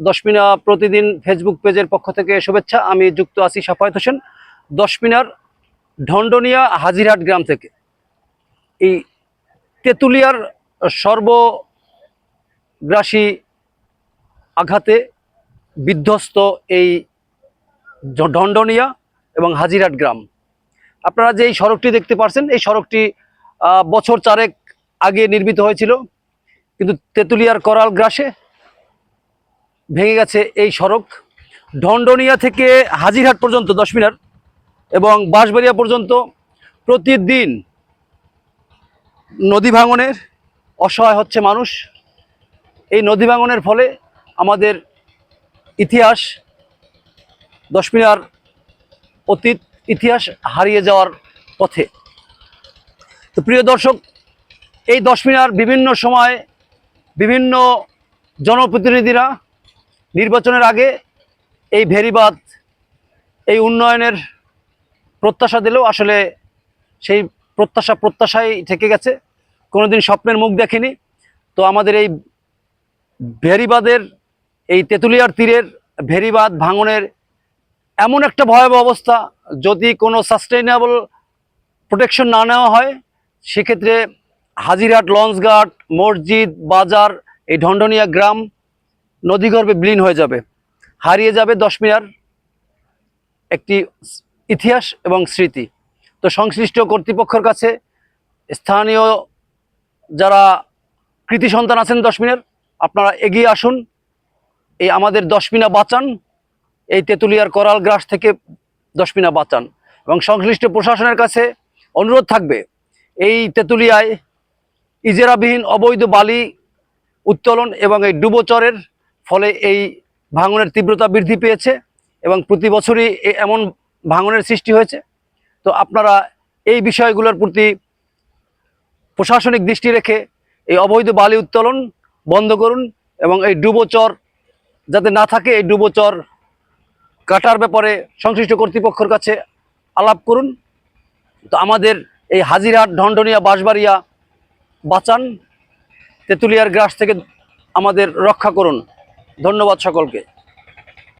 দশমিনা প্রতিদিন ফেসবুক পেজের পক্ষ থেকে শুভেচ্ছা। আমি যুক্ত আছি সাফায়ত হোসেন। দশমিনার ঢন্ডনিয়া হাজিরহাট গ্রাম থেকে। এই তেঁতুলিয়ার সর্বগ্রাসী আঘাতে বিধ্বস্ত এই ঢন্ডনিয়া এবং হাজিরহাট গ্রাম। আপনারা যে এই সড়কটি দেখতে পারছেন, এই সড়কটি বছর চারেক আগে নির্মিত হয়েছিল। কিন্তু তেঁতুলিয়ার করাল গ্রাসে ভেঙে গেছে এই সড়ক। ঢন্ডনিয়া থেকে হাজিরহাট পর্যন্ত দশ মিনার এবং বাঁশবাড়িয়া পর্যন্ত প্রতিদিন নদী ভাঙনের অসহায় হচ্ছে মানুষ। এই নদী ভাঙনের ফলে আমাদের ইতিহাস, দশ মিনার অতীত, ইতিহাস হারিয়ে যাওয়ার পথে। তো প্রিয় দর্শক, এই দশ মিনার বিভিন্ন সময় বিভিন্ন জনপ্রতিনিধিরা নির্বাচনের আগে এই ভেরিবাদ, এই উন্নয়নের প্রত্যাশা দিলেও আসলে সেই প্রত্যাশা প্রত্যাশাই থেকে গেছে। কোনোদিন স্বপ্নের মুখ দেখেনি। তো আমাদের এই ভেরিবাদের, এই তেঁতুলিয়ার তীরের ভেরিবাদ ভাঙনের এমন একটা ভয়াবহ অবস্থা, যদি কোনো সাস্টেইনেবল প্রোটেকশন না নেওয়া হয়, সেক্ষেত্রে হাজিরহাট, লঞ্চঘাট, মসজিদ, বাজার, এই ঢন্ডনিয়া গ্রাম নদীগর্ভে বিলীন হয়ে যাবে। হারিয়ে যাবে দশ মিনার একটি ইতিহাস এবং স্মৃতি। তো সংশ্লিষ্ট কর্তৃপক্ষের কাছে স্থানীয় যারা কৃতি সন্তান আছেন দশ মিনার আপনারা এগিয়ে আসুন। এই আমাদের দশমিনা বাঁচান। এই তেঁতুলিয়ার করাল গ্রাস থেকে দশমিনা বাঁচান। এবং সংশ্লিষ্ট প্রশাসনের কাছে অনুরোধ থাকবে, এই তেঁতুলিয়ায় ইজেরাবিহীন অবৈধ বালি উত্তোলন এবং এই ডুবোচরের ফলে এই ভাঙনের তীব্রতা বৃদ্ধি পেয়েছে এবং প্রতি বছরই এমন ভাঙনের সৃষ্টি হয়েছে। তো আপনারা এই বিষয়গুলোর প্রতি প্রশাসনিক দৃষ্টি রেখে এই অবৈধ বালি উত্তোলন বন্ধ করুন এবং এই ডুবোচর যাতে না থাকে, এই ডুবোচর কাটার ব্যাপারে সংশ্লিষ্ট কর্তৃপক্ষের কাছে আলাপ করুন। তো আমাদের এই হাজিরহাট ঢন্ডনিয়া বাঁশবাড়িয়া, বাঁচান, তেঁতুলিয়ার গ্রাস থেকে আমাদের রক্ষা করুন। ধন্যবাদ সকলকে।